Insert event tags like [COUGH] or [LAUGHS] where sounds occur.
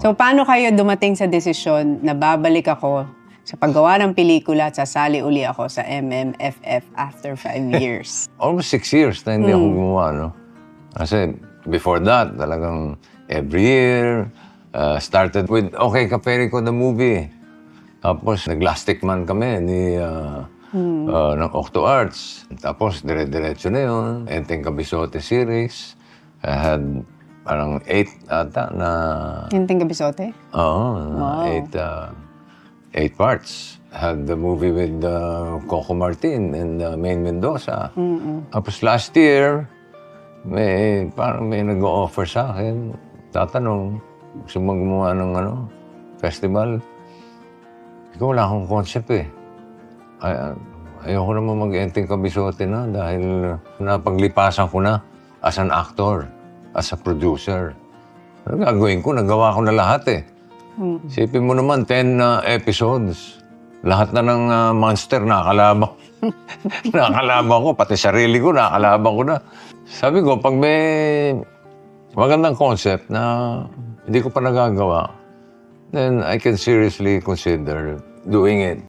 So, paano kayo dumating sa desisyon na babalik ako sa paggawa ng pelikula at sasali uli ako sa MMFF after five [LAUGHS] years? Almost six years na hindi ako gumawa, no? Kasi before that, talagang every year, uh, started with Okay Kaperico the movie. Tapos nag-Lastic Man kami ni uh, uh, ng Octo Arts. Tapos dire-diretso na yun. Enteng Kabisote series. I had parang eight ata na Hinting Gabisote? Oo, eight, uh, eight parts. Had the movie with uh, Coco Martin and uh, Maine Mendoza. Tapos last year, may, parang may nag-offer sa akin. Tatanong, gusto mo gumawa ng ano, festival? Ikaw wala akong concept eh. Ay, ah, ayoko naman mag-enteng kabisote na dahil napaglipasan ko na as an actor, as a producer. Ano gagawin ko? Nagawa ko na lahat eh. Sipin mo naman, 10 na episodes. Lahat na ng ah, monster nakakalaban. [LAUGHS] nakakalaban ko, pati sarili ko nakakalaban ko na. Sabi ko, pag may magandang concept na hindi ko pa nagagawa, then I can seriously consider doing it.